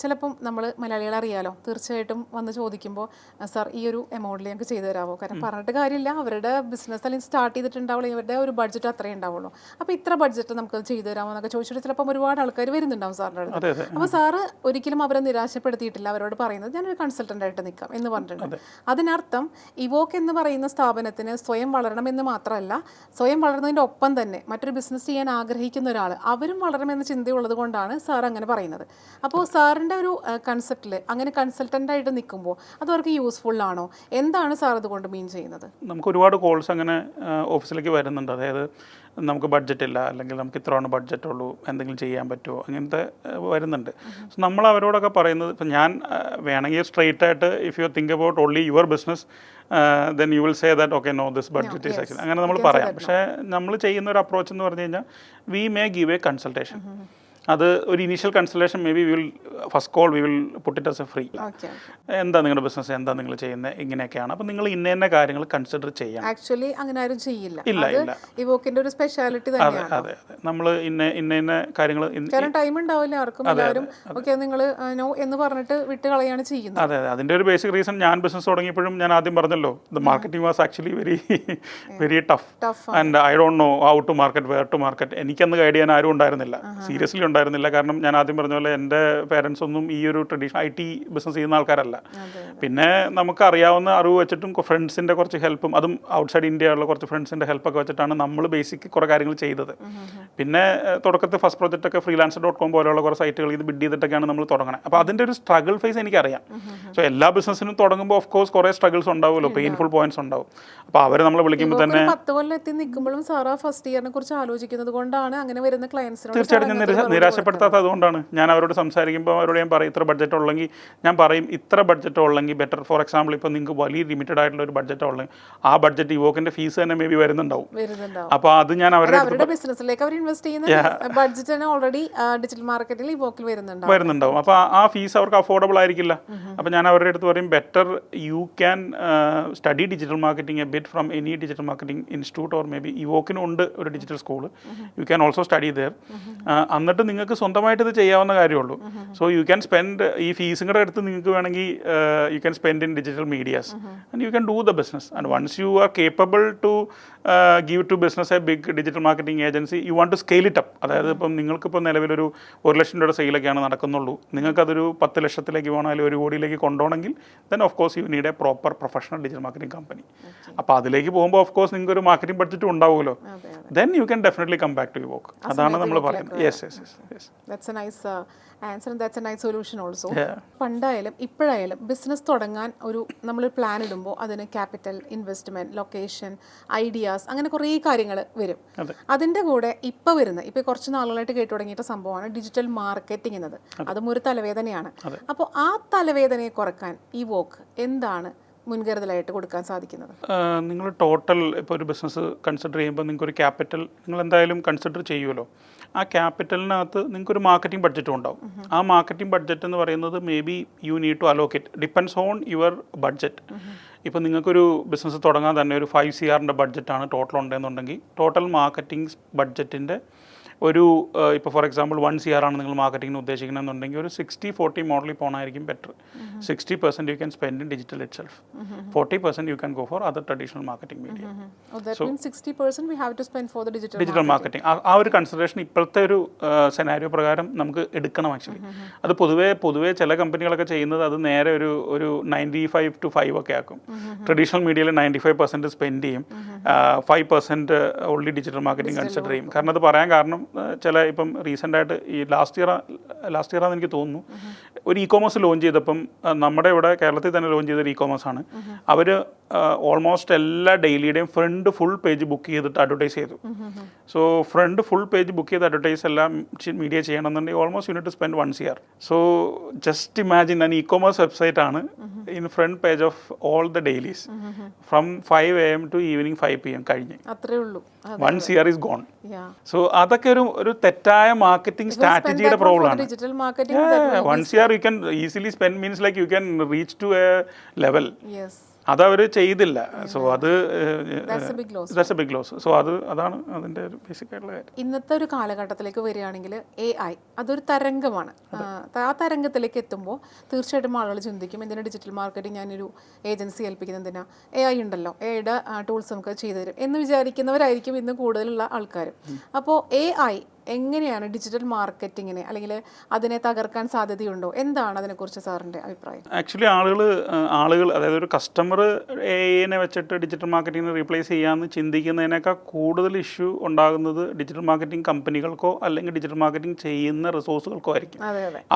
ചിലപ്പം നമ്മൾ മലയാളികൾ അറിയാലോ തീർച്ചയായിട്ടും വന്ന് ചോദിക്കുമ്പോൾ സാർ ഈ ഒരു എമൗണ്ടിൽ ഞങ്ങൾക്ക് ചെയ്തു തരാമോ കാരണം പറഞ്ഞിട്ട് കാര്യമില്ല. അവരുടെ ബിസിനസ് അല്ലെങ്കിൽ സ്റ്റാർട്ട് ചെയ്തിട്ടുണ്ടാവുള്ളൂ ഇവരുടെ ഒരു ബഡ്ജറ്റ് അത്രേ ഉണ്ടാവുള്ളൂ. അപ്പോൾ ഇത്ര ബഡ്ജറ്റ് നമുക്ക് ചെയ്തു തരാമോ എന്നൊക്കെ ചോദിച്ചിട്ട് ചിലപ്പം ഒരുപാട് ആൾക്കാർ വരുന്നുണ്ടാവും സാറിന്റെ അടുത്ത്. അപ്പോൾ സാറ് ഒരിക്കലും അവരെ നിരാശപ്പെടുത്തിയിട്ടില്ല. അവരോട് പറയുന്നത് ഞാനൊരു കൺസൾട്ടന്റ് ആയിട്ട് നിൽക്കാം എന്ന് പറഞ്ഞിട്ടുണ്ട്. അതിനർത്ഥം ഇവോക്ക് എന്ന് പറയുന്ന സ്ഥാപനത്തിന് സ്വയം വളരണമെന്ന് മാത്രമല്ല സ്വയം വളർന്നതിന്റെ ഒപ്പം തന്നെ മറ്റൊരു ബിസിനസ് ചെയ്യാൻ ആഗ്രഹിക്കുന്ന ഒരാൾ അവരും വളരണമെന്ന ചിന്തയുള്ളത് കൊണ്ടാണ് സാർ അങ്ങനെ പറയുന്നത്. അപ്പോൾ സാറിന്റെ ഒരു കൺസെപ്റ്റിൽ അങ്ങനെ കൺസൾട്ടന്റായിട്ട് നിൽക്കുമ്പോൾ അത് അവർക്ക് യൂസ്ഫുൾ ആണോ? എന്താണ് സാർ അതുകൊണ്ട് മീൻ ചെയ്യുന്നത്? നമുക്ക് ഒരുപാട് കോൾസ് അങ്ങനെ ഓഫീസിലേക്ക് വരുന്നുണ്ട്. അതായത് നമുക്ക് ബഡ്ജറ്റ് ഇല്ല അല്ലെങ്കിൽ നമുക്ക് ഇത്രയാണ് ബഡ്ജറ്റ് ഉള്ളൂ എന്തെങ്കിലും ചെയ്യാൻ പറ്റുമോ അങ്ങനത്തെ വരുന്നുണ്ട്. സോ നമ്മൾ അവരോടൊക്കെ പറയുന്നത് ഇപ്പം ഞാൻ വേണമെങ്കിൽ സ്ട്രെയിറ്റ് ആയിട്ട് if you think about only your business then you will say that okay no this budget is അങ്ങനെ നമ്മൾ പറയാം. പക്ഷേ നമ്മൾ ചെയ്യുന്ന ഒരു അപ്രോച്ച് എന്ന് പറഞ്ഞു കഴിഞ്ഞാൽ we may give a consultation അത് ഒരു initial consultation may be will first call we will put it as a free എന്താ നിങ്ങളുടെ ബിസിനസ് എന്താ നിങ്ങൾ ചെയ്യുന്നത്? ഇങ്ങനെയൊക്കെയാണ്. അപ്പം നിങ്ങൾ ഇന്ന ഇന്ന കാര്യങ്ങൾ കൺസിഡർ ചെയ്യാം ആക്ച്വലി അങ്ങനെ ആരും ചെയ്യില്ല. ഇല്ല, ഇല്ല. ഇവോക്കിന്റെ ഒരു സ്പെഷ്യാലിറ്റി അതെ തന്നെയാണ്. അതെ അതെ. നമ്മൾ ഇന്ന ഇന്ന ഇന്ന കാര്യങ്ങൾ കാരണം ടൈം ഉണ്ടാവില്ല ആർക്കും. എല്ലാവരും ഓക്കെ നിങ്ങൾ നോ എന്ന് പറഞ്ഞിട്ട് വിട്ട് കളയാണ് ചെയ്യുന്നത്. അതെ അതെ. അതിന്റെ ഒരു ബേസിക് റീസൺ ഞാൻ ബിസിനസ് തുടങ്ങിയപ്പോഴും ഞാൻ ആദ്യം പറഞ്ഞല്ലോ the marketing was actually very very tough and I don't know how to market where to market എനിക്കന്ന് guide ചെയ്യാൻ ആരും ഉണ്ടായിരുന്നില്ല. സീരിയസ്ലി ഉണ്ടായിരുന്നില്ല. കാരണം ഞാൻ ആദ്യം പറഞ്ഞ പോലെ എന്റെ പേരൻസ് ഒന്നും ഈ ഒരു ട്രഡീഷൻ ഐ ടി ബിസിനസ് ചെയ്യുന്ന ആൾക്കാരല്ല. പിന്നെ നമുക്ക് അറിയാവുന്ന അറിവ് വെച്ചിട്ടും ഫ്രണ്ട്സിന്റെ കുറച്ച് ഹെൽപ്പും അതും ഔട്ട്സൈഡ് ഇന്ത്യയുള്ള കുറച്ച് ഫ്രണ്ട്സിന്റെ ഹെൽപ്പൊക്കെ വെച്ചിട്ടാണ് നമ്മൾ ബേസിക് കുറേ കാര്യങ്ങൾ ചെയ്തത്. പിന്നെ തുടക്കത്തിൽ ഫസ്റ്റ് പ്രോജക്റ്റ് ഒക്കെ ഫ്രീലാൻസർ ഡോട്ട് കോം പോലെയുള്ള കുറേ സൈറ്റുകൾ ഇത് ബിഡ് ചെയ്തിട്ടൊക്കെയാണ് നമ്മൾ തുടങ്ങുന്നത് അപ്പോൾ അതിന്റെ ഒരു സ്ട്രഗിൾ ഫേസ് എനിക്കറിയാം. സോ എല്ലാ ബിസിനസ്സിനും തുടങ്ങുമ്പോൾ ഓഫ് കോഴ്സ് കുറേ സ്ട്രഗിൾസ് ഉണ്ടാവുമല്ലോ. പെയിൻഫുൾ പോയിന്റ്സ് ഉണ്ടാവും. അപ്പോൾ അവർ നമ്മൾ വിളിക്കുമ്പോൾ തന്നെ പത്ത് കൊല്ലം എത്തി നിൽക്കുമ്പോഴും സാറാ ഫസ്റ്റ് ഇയറിനെ കുറിച്ച് ആലോചിക്കുന്നത് കൊണ്ടാണ് അങ്ങനെ വരുന്ന ക്ലയൻസിനോട് തീർച്ചയായിട്ടും നിരാശ അതുകൊണ്ടാണ് ഞാൻ അവരോട് സംസാരിക്കുമ്പോൾ അവരോട് ഞാൻ പറയും ഇത്ര ബഡ്ജറ്റ് ഉള്ളെങ്കിൽ ഞാൻ പറയും ഇത്ര ബഡ്ജറ്റ് ഉള്ളെങ്കിൽ ബെറ്റർ ഫോർ എക്സാമ്പിൾ ഇപ്പോൾ നിങ്ങൾക്ക് വലിയ ലിമിറ്റഡ് ആയിട്ടുള്ള ഒരു ബഡ്ജറ്റ് ഉള്ളെങ്കിൽ ആ ബഡ്ജറ്റ് യുവക്കിന്റെ ഫീസ് തന്നെ മേ ബി വരുന്നുണ്ടാവും. അപ്പോൾ അത് ഞാൻ അവരുടെ അവരുടെ ബിസിനസ്സിലേക്ക് അവർ ഇൻവെസ്റ്റ് ചെയ്യുന്ന ബഡ്ജറ്റ് തന്നെ ഓൾറെഡി ഡിജിറ്റൽ മാർക്കറ്റിൽ ഇവോക്കിൽ വരുന്നുണ്ടാവും. വരുന്നുണ്ടാവും. അപ്പോൾ ആ ഫീസ് അവർക്ക് അഫോർഡബിൾ ആയിരിക്കില്ല. അപ്പോൾ ഞാൻ അവരുടെ അടുത്ത് പറയും better you can study digital marketing a bit from any digital marketing institute or may be യുവക്കിനുണ്ട് ഒരു digital school you can also study there എന്നിട്ട് നിങ്ങൾക്ക് സ്വന്തമായിട്ട് ഇത് ചെയ്യാവുന്ന കാര്യമുള്ളൂ. സോ യു ക്യാൻ സ്പെൻഡ് ഈ ഫീസും കൂടെ എടുത്ത് നിങ്ങൾക്ക് വേണമെങ്കിൽ you can spend in digital medias and you can do the business and once you are capable to give to business a big digital marketing agency you want to scale it up അതായത് ഇപ്പം നിങ്ങൾക്കിപ്പോൾ നിലവിലൊരു ഒരു ലക്ഷം രൂപയുടെ സെയിലൊക്കെയാണ് നടക്കുന്നുള്ളൂ. നിങ്ങൾക്കതൊരു പത്ത് ലക്ഷത്തിലേക്ക് പോകണം അല്ലെങ്കിൽ ഒരു കോടിയിലേക്ക് കൊണ്ടുപോകണമെങ്കിൽ then of course you need a proper professional digital marketing company അപ്പോൾ അതിലേക്ക് പോകുമ്പോൾ ഓഫ് കോഴ്സ് നിങ്ങൾക്ക് ഒരു മാർക്കറ്റിംഗ് ബഡ്ജറ്റും ഉണ്ടാവുമല്ലോ then you can definitely come back to you work അതാണ് നമ്മൾ പറയുന്നത്. Yes yes yes that's a nice answer that's a nice solution also പണ്ടായാലും ഇപ്പോഴായാലും ബിസിനസ് തുടങ്ങാൻ ഒരു നമ്മൾ പ്ലാൻ ഇടുമ്പോൾ അതിന് ക്യാപിറ്റൽ ഇൻവെസ്റ്റ്മെന്റ് ലൊക്കേഷൻ ഐഡിയാസ് അങ്ങനെ കുറേ കാര്യങ്ങൾ വരും. അതിന്റെ അതിന്റെ കൂടെ ഇപ്പോൾ വരുന്ന ഇപ്പോൾ കുറച്ച് നാളുകളായിട്ട് കേട്ടു തുടങ്ങിയിട്ട് സംഭവമാണ് ഡിജിറ്റൽ മാർക്കറ്റിംഗ് എന്നത്. അതും. ഒരു തലവേദനയാണ്. അപ്പോൾ ആ തലവേദനയെ കുറയ്ക്കാൻ ഈ വോക്ക് എന്താണ് മുൻകരുതലായിട്ട് കൊടുക്കാൻ സാധിക്കുന്നത്? നിങ്ങൾ ടോട്ടൽ ഇപ്പോൾ ഒരു ബിസിനസ് കൺസിഡർ ചെയ്യുമ്പോൾ നിങ്ങൾക്ക് ഒരു ക്യാപിറ്റൽ നിങ്ങൾ എന്തായാലും കൺസിഡർ ചെയ്യുമല്ലോ ആ ക്യാപിറ്റലിനകത്ത് നിങ്ങൾക്ക് ഒരു മാർക്കറ്റിംഗ് ബഡ്ജറ്റും ഉണ്ടാവും. ആ മാർക്കറ്റിംഗ് ബഡ്ജറ്റ് എന്ന് പറയുന്നത് maybe you need to allocate depends on your budget ഇപ്പോൾ നിങ്ങൾക്കൊരു ബിസിനസ് തുടങ്ങാൻ തന്നെ ഒരു ഫൈവ് സി ആറിന്റെ ബഡ്ജറ്റാണ് ടോട്ടൽ ഉണ്ടെന്നുണ്ടെങ്കിൽ ടോട്ടൽ മാർക്കറ്റിംഗ് ബഡ്ജറ്റിന്റെ ഒരു ഇപ്പോൾ for example one C R ആണ് നിങ്ങൾ മാർക്കറ്റിംഗിന് ഉദ്ദേശിക്കണമെന്നുണ്ടെങ്കിൽ ഒരു സിക്സ്റ്റി ഫോർട്ടി മോഡലിൽ പോകണമായിരിക്കും better sixty percent you can spend in digital itself forty percent you can go for other traditional marketing media digital marketing ആ ഒരു കൺസിഡറേഷൻ ഇപ്പോഴത്തെ ഒരു സെനാരിയോ പ്രകാരം നമുക്ക് എടുക്കണം ആക്ച്വലി അത് പൊതുവേ പൊതുവേ ചില കമ്പനികളൊക്കെ ചെയ്യുന്നത് അത് നേരെ ഒരു ഒരു നയന്റി ഫൈവ് ടു ഫൈവ് ഒക്കെ ആക്കും. ട്രഡീഷണൽ മീഡിയയിൽ നയന്റി ഫൈവ് പെർസെന്റ് സ്പെൻഡ് ചെയ്യും. Five percent only digital marketing consider ചെയ്യും. കാരണം അത് പറയാൻ കാരണം ചില ഇപ്പം റീസെന്റായിട്ട് ഈ ലാസ്റ്റ് ഇയർ ലാസ്റ്റ് ഇയർ എനിക്ക് തോന്നുന്നു. ഒരു ഇ കോമേഴ്സ് ലോഞ്ച് ചെയ്തപ്പം നമ്മുടെ ഇവിടെ കേരളത്തിൽ തന്നെ ലോഞ്ച് ചെയ്തൊരു ഇ കോമേഴ്സ് ആണ് അവർ ഓൾമോസ്റ്റ് എല്ലാ ഡെയിലിയുടെയും ഫ്രണ്ട് ഫുൾ പേജ് ബുക്ക് ചെയ്തിട്ട് അഡ്വർടൈസ് ചെയ്തു. So front full page book ചെയ്ത് അഡ്വർടൈസ് എല്ലാം മീഡിയ ചെയ്യണമെന്നുണ്ടെങ്കിൽ almost unit spend one year so just imagine ഞാൻ ഇ കോമേഴ്സ് വെബ്സൈറ്റ് ആണ് in front page of all the dailies from five A M to evening five P M കഴിഞ്ഞ്. അത്രേ ഉള്ളൂ. Once year is gone so അതൊക്കെ ഒരു ഒരു തെറ്റായ marketing സ്ട്രാറ്റജിയുടെ പ്രോബ്ലം ആണ്. Digital marketing once year you can easily spend means like you can reach to a level yes അത് അവർ ചെയ്തില്ല സോ അത്. That's a big loss so അത് അതാണ് അതിന്റെ ഒരു ബേസിക് ആയിട്ടുള്ള കാര്യം. ഇന്നത്തെ ഒരു കാലഘട്ടത്തിലേക്ക് വരികയാണെങ്കിൽ എ ഐ അതൊരു തരംഗമാണ്. ആ, ആ തരംഗത്തിലേക്ക് എത്തുമ്പോൾ തീർച്ചയായിട്ടും ആളുകൾ ചിന്തിക്കും എന്തിനാ ഡിജിറ്റൽ മാർക്കറ്റിംഗ് ഞാനൊരു ഏജൻസി ഏൽപ്പിക്കുന്നത്? എന്തിനാ? എ ഐ ഉണ്ടല്ലോ. എ ഐയുടെ ടൂൾസ് നമുക്ക് ചെയ്തു തരും. എന്ന് വിചാരിക്കുന്നവരായിരിക്കും ഇന്ന് കൂടുതലുള്ള ആൾക്കാർ അപ്പോൾ എ ഐ എങ്ങനെയാണ് ഡിജിറ്റൽ മാർക്കറ്റിങ്ങിനെ അല്ലെങ്കിൽ അതിനെ തകർക്കാൻ സാധ്യതയുണ്ടോ? എന്താണ് അതിനെക്കുറിച്ച് സാറിന്റെ അഭിപ്രായം? ആക്ച്വലി ആളുകൾ ആളുകൾ അതായത് ഒരു കസ്റ്റമർ എനെ വെച്ചിട്ട് ഡിജിറ്റൽ മാർക്കറ്റിങ്ങിനെ റീപ്ലേസ് ചെയ്യാമെന്ന് ചിന്തിക്കുന്നതിനേക്കാൾ കൂടുതൽ ഇഷ്യൂ ഉണ്ടാകുന്നത് ഡിജിറ്റൽ മാർക്കറ്റിംഗ് കമ്പനികൾക്കോ അല്ലെങ്കിൽ ഡിജിറ്റൽ മാർക്കറ്റിംഗ് ചെയ്യുന്ന റിസോഴ്സുകൾക്കോ ആയിരിക്കും.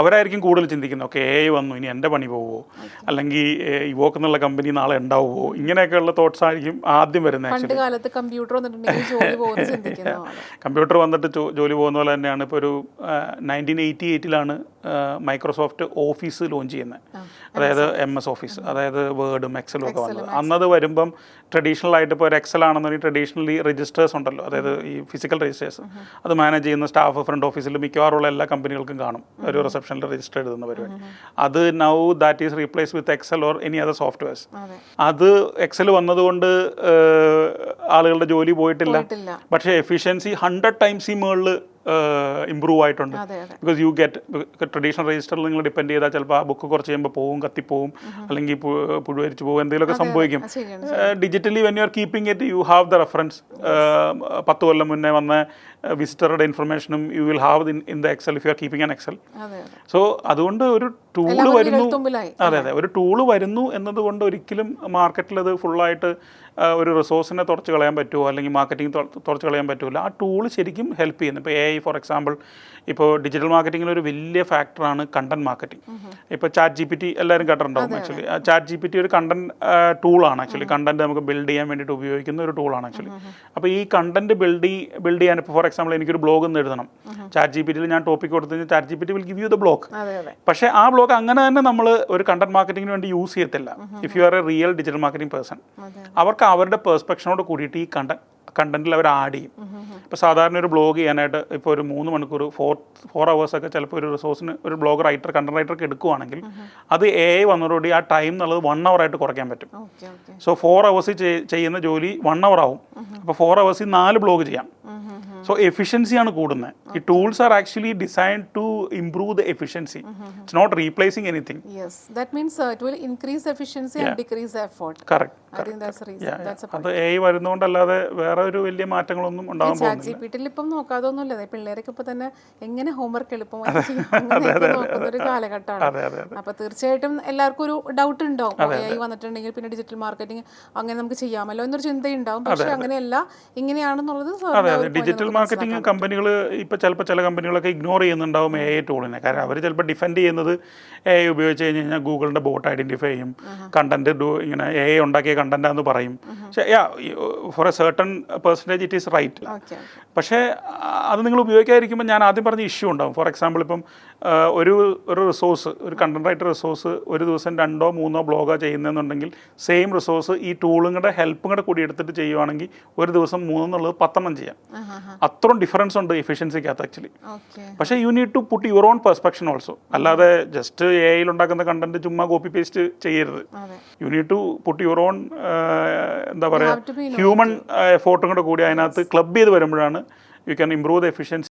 അവരായിരിക്കും കൂടുതൽ ചിന്തിക്കുന്നത് ഓക്കെ എ വന്നു ഇനി എന്റെ പണി പോവുമോ അല്ലെങ്കിൽ ഇവോക്ക് എന്നുള്ള കമ്പനി നാളെ ഉണ്ടാവുമോ ഇങ്ങനെയൊക്കെയുള്ള തോട്ട്സ് ആയിരിക്കും ആദ്യം വരുന്നത് കമ്പ്യൂട്ടർ വന്നിട്ട് ജോലി പോകുന്ന പോലെ തന്നെയാണ് ഇപ്പോൾ ഒരു നയന്റീൻ എയ്റ്റി എയ്റ്റിലാണ് മൈക്രോസോഫ്റ്റ് ഓഫീസ് ലോഞ്ച് ചെയ്യുന്നത് അതായത് എം എസ് ഓഫീസ് അതായത് വേർഡും എക്സലും ഒക്കെ വന്നത്. അന്നത് വരുമ്പം ട്രഡീഷണൽ ആയിട്ട് ഇപ്പോൾ ഒരു എക്സൽ ആണെന്നുണ്ടെങ്കിൽ ട്രഡീഷണലി രജിസ്റ്റേഴ്സ് ഉണ്ടല്ലോ. അതായത് ഈ ഫിസിക്കൽ രജിസ്റ്റേഴ്സ് അത് മാനേജ് ചെയ്യുന്ന സ്റ്റാഫ് ഫ്രണ്ട് ഓഫീസിൽ മിക്കവാറുള്ള എല്ലാ കമ്പനികൾക്കും കാണും. ഒരു റിസപ്ഷനിൽ രജിസ്റ്റർ എഴുതുന്ന പരിപാടി. അത് now that is replace with Excel or any other softwares അത്. എക്സൽ വന്നതുകൊണ്ട് ആളുകളുടെ ജോലി പോയിട്ടില്ല. പക്ഷേ എഫിഷ്യൻസി ഹൺഡ്രഡ് ടൈംസ് ഈ മുകളിൽ ഇമ്പ്രൂവ് ആയിട്ടുണ്ട്. ബിക്കോസ് യു ഗെറ്റ് ട്രഡീഷണൽ രജിസ്റ്ററിൽ നിങ്ങൾ ഡിപ്പെൻഡ് ചെയ്താൽ ചിലപ്പോൾ ആ ബുക്ക് കുറച്ച് കഴിയുമ്പോൾ പോവും കത്തിപ്പോവും അല്ലെങ്കിൽ പുഴുവരിച്ച് പോകും എന്തെങ്കിലുമൊക്കെ സംഭവിക്കും. Digitally when you are keeping it you have the reference പത്ത് കൊല്ലം മുന്നേ വന്ന വിസിറ്ററുടെ ഇൻഫർമേഷനും you will have in in the Excel if you are keeping an Excel so അതുകൊണ്ട് ഒരു ടൂൾ വരുന്നു. അതെ അതെ. ഒരു ടൂൾ വരുന്നു എന്നതുകൊണ്ട് ഒരിക്കലും മാർക്കറ്റിൽ അത് ഫുള്ളായിട്ട് ഒരു റിസോഴ്സിനെ തുറച്ച് കളയാൻ പറ്റുമോ? അല്ലെങ്കിൽ മാർക്കറ്റിംഗ് തുറച്ച് കളയാൻ പറ്റുമോ? ആ ടൂൾ ശരിക്കും ഹെൽപ്പ് ചെയ്യുന്നു. ഇപ്പോൾ എ ഐ ഫോർ എക്സാമ്പിൾ ഇപ്പോൾ ഡിജിറ്റൽ മാർക്കറ്റിംഗിൽ ഒരു വലിയ ഫാക്ടറാണ് കണ്ടന്റ് മാർക്കറ്റിംഗ് ഇപ്പോൾ ചാറ്റ് ജി പി ടി എല്ലാവരും കേട്ടിട്ടുണ്ടാവും actually chat G P T ഒരു കണ്ടന്റ് ടൂളാണ് ആക്ച്വലി കണ്ടന്റ് നമുക്ക് ബിൽഡ് ചെയ്യാൻ വേണ്ടിയിട്ട് ഉപയോഗിക്കുന്ന ഒരു ടൂളാണ് ആക്ച്വലി അപ്പോൾ ഈ കണ്ടന്റ് ബിൽഡ് ബിൽഡ് ചെയ്യാൻ ഇപ്പോൾ ഫോർ എക്സാമ്പിൾ എനിക്കൊരു ബ്ലോഗ് ഒന്ന് എഴുതണം. ചാറ്റ് ജി പി ടിയിൽ ഞാൻ ടോപ്പിക് കൊടുത്തു കഴിഞ്ഞാൽ chat G P T will give you the blog പക്ഷേ ആ ബ്ലോഗ് അങ്ങനെ തന്നെ നമ്മൾ ഒരു കണ്ടന്റ് മാർക്കറ്റിംഗിന് വേണ്ടി യൂസ് ചെയ്യത്തില്ല. If you are a real digital marketing person അവർക്ക് അവരുടെ പെർസ്പെക്ഷനോട് കൂടിയിട്ട് ഈ കണ്ട കണ്ടന്റിൽ അവർ ആഡ് ചെയ്യും. ഇപ്പോൾ സാധാരണ ഒരു ബ്ലോഗ് ചെയ്യാനായിട്ട് ഇപ്പോൾ ഒരു മൂന്ന് മണിക്കൂർ ഫോർ ഫോർ ഒക്കെ ചിലപ്പോൾ ഒരു റിസോഴ്സിന് ഒരു ബ്ലോഗ് റൈറ്റർ കണ്ടന്റ് റൈറ്റർക്ക് എടുക്കുവാണെങ്കിൽ അത് എ ഐ വന്നതോടുകൂടി ആ ടൈം എന്നുള്ളത് വൺ അവർ ആയിട്ട് കുറയ്ക്കാൻ പറ്റും. സോ ഫോർ അവേഴ്സ് ചെയ്യുന്ന ജോലി വൺ അവർ ആവും. അപ്പോൾ ഫോർ അവേഴ്സിൽ നാല് ബ്ലോഗ് ചെയ്യാം. സോ എഫിഷ്യൻസിയാണ് കൂടുന്നത്. ഈ tools are actually design to improve the efficiency it's not replacing anything yes that means it will increase efficiency and decrease effort correct I think that's reason that's അത് A വരുന്നതുകൊണ്ടല്ലാതെ വേറെ ഒരു വലിയ മാറ്റങ്ങളൊന്നും ഉണ്ടാവാൻ പോകുന്നില്ല. ജി പി ഇപ്പം നോക്കാതൊന്നുമില്ല. ദേ പിള്ളേരൊക്കെ ഇപ്പൊ തന്നെ എങ്ങനെ ഹോംവർക്ക് എളുപ്പമായി നോക്കുന്ന ഒരു കാലഘട്ടമാണ്. അതെ അതെ അതെ. അപ്പൊ തീർച്ചയായിട്ടും എല്ലാവർക്കും ഒരു ഡൗട്ട് ഉണ്ടാവും. എ വന്നിട്ടുണ്ടെങ്കിൽ പിന്നെ ഡിജിറ്റൽ മാർക്കറ്റിംഗ് അങ്ങനെ നമുക്ക് ചെയ്യാമല്ലോ എന്നൊരു ചിന്തയുണ്ടാവും. പക്ഷെ അങ്ങനെയല്ല ഇങ്ങനെയാണെന്നുള്ളത് point ഡിജിറ്റൽ മാർക്കറ്റിംഗ് കമ്പനികൾ ഇപ്പൊ ചിലപ്പോൾ ചില കമ്പനികളൊക്കെ ഇഗ്നോർ ചെയ്യുന്നുണ്ടാവും എ ടൂളിനെ കാരണം അവർ ചിലപ്പോൾ ഡിഫെൻഡ് ചെയ്യുന്നത് എ ഉപയോഗിച്ച് കഴിഞ്ഞ് കഴിഞ്ഞാൽ ഗൂഗിളിന്റെ ബോട്ട് ഐഡന്റിഫൈ ചെയ്യും. കണ്ടന്റ് ഇങ്ങനെ എ ഉണ്ടാക്കിയ കണ്ടന്റാന്ന് പറയും. പക്ഷേ yeah for a certain percentage it is right പക്ഷേ അത് നിങ്ങൾ ഉപയോഗിക്കാതിരിക്കുമ്പോൾ ഞാൻ ആദ്യം പറഞ്ഞ ഇഷ്യൂ ഉണ്ടാകും ഫോർ എക്സാമ്പിൾ ഇപ്പം ഒരു ഒരു റിസോഴ്സ് ഒരു കണ്ടന്റ് റൈറ്റർ റിസോഴ്സ് ഒരു ദിവസം രണ്ടോ മൂന്നോ ബ്ലോഗോ ചെയ്യുന്നതെന്നുണ്ടെങ്കിൽ സെയിം റിസോഴ്സ് ഈ ടൂളും കൂടെ ഹെൽപ്പും കൂടെ കൂടി എടുത്തിട്ട് ചെയ്യുവാണെങ്കിൽ ഒരു ദിവസം മൂന്നെന്നുള്ളത് പത്തെണ്ണം ചെയ്യാം. അത്രയും ഡിഫറൻസ് ഉണ്ട് എഫിഷ്യൻസിക്കകത്ത് ആക്ച്വലി പക്ഷേ you need to put your own perspective also അല്ലാതെ ജസ്റ്റ് എ ഐയിൽ ഉണ്ടാക്കുന്ന കണ്ടന്റ് ചുമ്മാ കോപ്പി പേസ്റ്റ് ചെയ്യരുത്. You need to put your own എന്താ പറയുക ഹ്യൂമൺ ഹ്യൂമൻ എഫോർട്ടും കൂടെ കൂടി അതിനകത്ത് ക്ലബ് ചെയ്ത് വരുമ്പോഴാണ് you can improve the efficiency